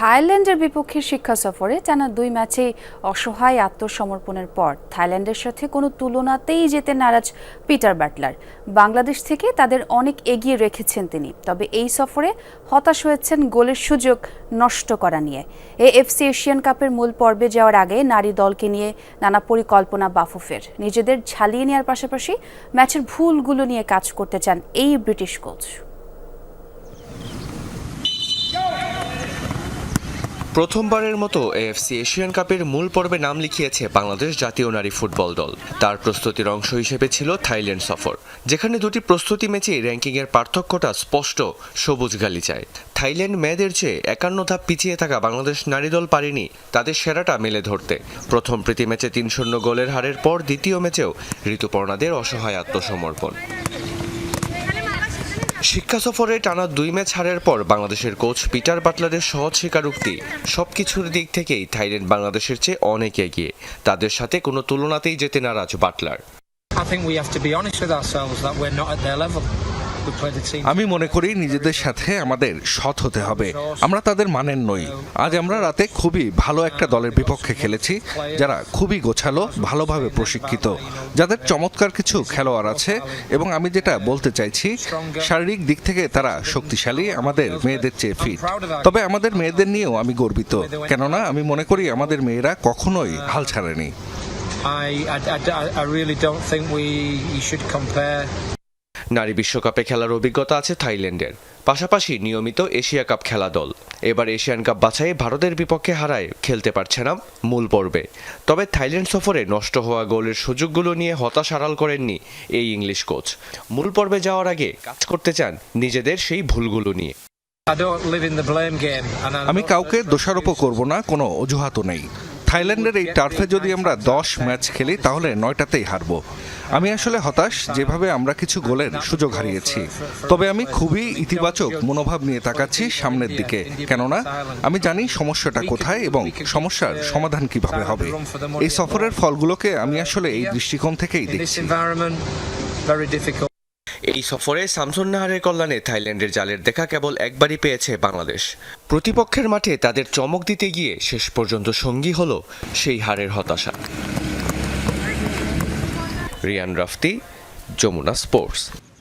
থাইল্যান্ডের বিপক্ষে শিক্ষা সফরে টানা দুই ম্যাচে অসহায় আত্মসমর্পণের পর থাইল্যান্ডের সাথে কোনো তুলনাতেই যেতে নারাজ পিটার ব্যাটলার। বাংলাদেশ থেকে তাদের অনেক এগিয়ে রেখেছেন তিনি, তবে এই সফরে হতাশ হয়েছেন গোলের সুযোগ নষ্ট করা নিয়ে। এএফসি এশিয়ান কাপের মূল পর্বে যাওয়ার আগে নারী দলকে নিয়ে নানা পরিকল্পনা বাফুফের। নিজেদের ঝালিয়ে নেওয়ার পাশাপাশি ম্যাচের ভুলগুলো নিয়ে কাজ করতে চান এই ব্রিটিশ কোচ। প্রথমবারের মতো এএফসি এশিয়ান কাপের মূল পর্বে নাম লিখিয়েছে বাংলাদেশ জাতীয় নারী ফুটবল দল। তার প্রস্তুতির অংশ হিসেবে ছিল থাইল্যান্ড সফর, যেখানে দুটি প্রস্তুতি ম্যাচেই র্যাঙ্কিংয়ের পার্থক্যটা স্পষ্ট, সবুজ গালি চায় থাইল্যান্ড মেয়েদের চেয়ে একান্ন ধাপ পিছিয়ে থাকা বাংলাদেশ নারী দল পারেনি তাদের সেরাটা মেলে ধরতে। প্রথম প্রীতি ম্যাচে তিন শূন্য গোলের হারের পর দ্বিতীয় ম্যাচেও ঋতুপর্ণাদের অসহায় আত্মসমর্পণ। শিক্ষা সফরে টানা দুই ম্যাচ হারের পর বাংলাদেশের কোচ পিটার বাটলারের সহজ স্বীকারোক্তি। সব কিছুর দিক থেকেই থাইল্যান্ড বাংলাদেশের চেয়ে অনেক এগিয়ে। তাদের সাথে কোনো তুলনাতেই যেতে নারাজ Butler. I think we have to be honest with ourselves that we're not at their level. আমি মনে করি নিজেদের সাথে আমাদের সৎ হতে হবে। আমরা তাদের মানের নই। আজ আমরা রাতে খুবই ভালো একটা দলের বিপক্ষে খেলেছি যারা খুবই গোছালো ভালোভাবে প্রশিক্ষিত যাদের চমৎকার কিছু খেলোয়াড় আছে এবং আমি যেটা বলতে চাইছি শারীরিক দিক থেকে তারা শক্তিশালী আমাদের মেয়েদের চেয়ে ফিট তবে আমাদের মেয়েদের নিয়েও আমি গর্বিত কেননা আমি মনে করি আমাদের মেয়েরা কখনোই হাল ছাড়েনি। I, I, I, I really don't think we you should compare নারী বিশ্বকাপে খেলার অভিজ্ঞতা আছে থাইল্যান্ডের। পাশাপাশি নিয়মিত এশিয়া কাপ খেলা দল। এবার এশিয়ান কাপ বাছাই ভারতের বিপক্ষে হারায় খেলতে পারছে না মূল পর্বে। তবে থাইল্যান্ড সফরে নষ্ট হওয়া গোলের সুযোগগুলো নিয়ে হতাশ আড়াল করেননি এই ইংলিশ কোচ। মূল পর্বে যাওয়ার আগে কাজ করতে চান নিজেদের সেই ভুলগুলো নিয়ে। আমি কাউকে দোষারোপ করব না কোনো অজুহাতও নেই। থাইল্যান্ডের এই টার্ফে যদি আমরা দশ ম্যাচ খেলি, তাহলে নয়টাতেই হারবো। আমি আসলে হতাশ, যেভাবে আমরা কিছু গোলের সুযোগ হারিয়েছি। তবে আমি খুবই ইতিবাচক মনোভাব নিয়ে তাকাচ্ছি সামনের দিকে। কেননা, আমি জানি সমস্যাটা কোথায় এবং সমস্যার সমাধান কীভাবে হবে। এই সফরের ফলগুলোকে আমি আসলে এই দৃষ্টিকোণ থেকেই দেখছি. এই সফরে সামসুন নাহারের কল্যাণে থাইল্যান্ডের জালের দেখা কেবল একবারই পেয়েছে বাংলাদেশ। প্রতিপক্ষের মাঠে তাদের চমক দিতে গিয়ে শেষ পর্যন্ত সঙ্গী হল সেই হারের হতাশা। রিয়ান রাফতি, যমুনা স্পোর্টস।